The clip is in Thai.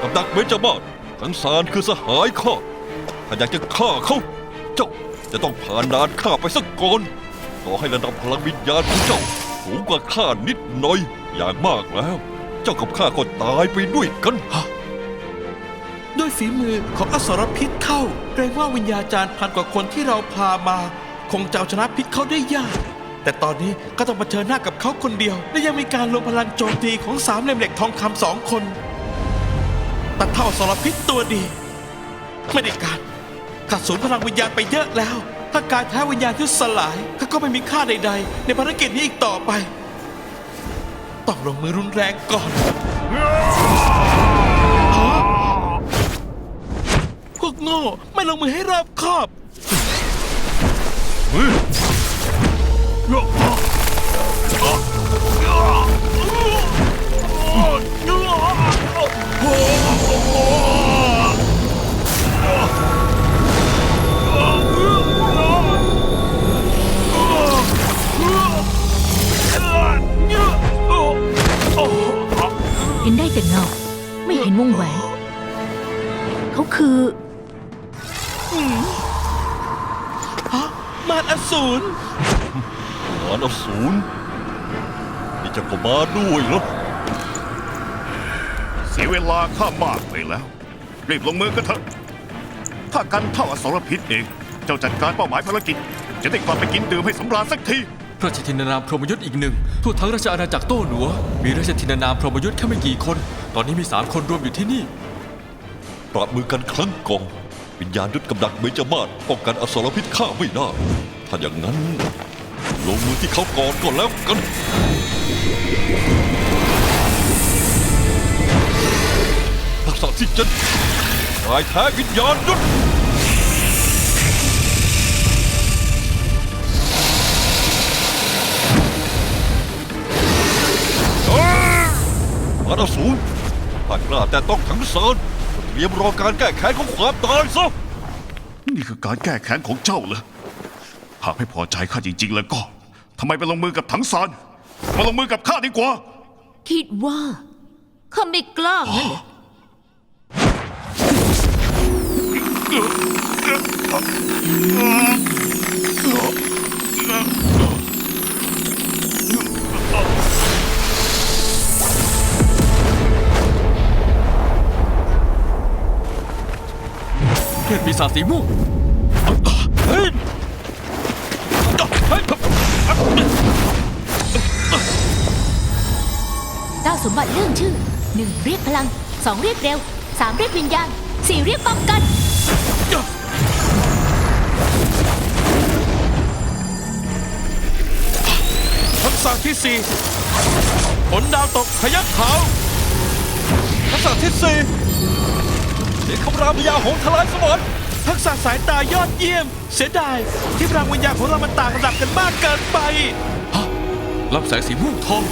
กับดักเบญจมาศทั้งสารคือสหายข้า ถ้าอยากจะฆ่าเขา เจ้าจะต้องผ่านด่านข้าไปสักก่อนต่อให้ระดับพลังวิญญาณของเจ้าสูงกว่าข้านิดหน่อย อย่างมากแล้ว เจ้ากับข้าก็ตายไปด้วยกันด้วยฝีมือของอสรพิษเข้าเกรงว่าวิญญาจารย์พันกว่าคนที่เราพามา คงจะเอาชนะพิษเขาได้ยาก แต่ตอนนี้ก็ต้องเผชิญหน้ากับเขาคนเดียว และยังมีการรวมพลังโจมตีของสามเหลี่ยมเหล็กทองคำสองคนตัดเท่าอสรพิษตัวดี ไม่ได้การข้าสูญพลังวิญญาณไปเยอะแล้ว ถ้าการแท้วิญญาณที่สลายข้าก็ไม่มีค่าใด ๆ ในภารกิจนี้อีกต่อไปต้องลงมือรุนแรงก่อนพวกโง่ไม่ลงมือให้รอบคอบ เห็นได้แต่เงาไม่เห็นวงแหวน เขาคือฮะมารอสูรารอสูรนี่เจะก็มาด้วยเหรอเสียเวลาข้ามากไปแล้ว รีบลงมือกันเถอะถ้ากันเท่าอสรพิษเอง เจ้าจัดการเป้าหมายภารกิจ จะได้กลับไปกินดื่มให้สำราญสักทีพระราชทินานามพรหมยุทธ์อีกหนึ่งทั่วทั้งราชอาณาจักรโต้หนัว มีราชทินานามพรหมยุทธ์แค่ไม่กี่คน ตอนนี้มีสามคนรวมอยู่ที่นี่ปราบมือกันครั้งกองวิญญาณยุทธกับดักเบญจมาศป้องกันอสรพิษข้าไม่ได้ถ้าอย่างนั้น ลงมือที่เขาก่อนก็แล้วกันทักษะที่เจ็ดกายแท้วิญญาณยุทธมาดสูรถ้ากล้าแต่ต้องทั้งสารเตรียมรอการแก้แค้นของความตายซะ นี่คือการแก้แค้นของเจ้าเหรอ หากไม่พอใจข้าจริง ๆ แล้วก็ทำไมไปลงมือกับถังซานมาลงมือกับข้าดีกว่า คิดว่าเขาไม่กล้างั้นเหรอเทพปีศาจสีม่วง สมบัติเรื่องชื่อหนึ่งเรียกพลังสองเรียกเร็วสามเรียกวิญญาณสี่เรียกป้องกัน ทักษะที่สี่ผลดาวตกพยัคฆ์ขาวทักษะที่สี่เสียงคำรามพยาหงส์ทลายสมรทักษะสายตายอดเยี่ยม เสียดายที่พลังวิญญาณของเรามันต่างระดับกันมากเกินไปรับแสงสีม่วงทอง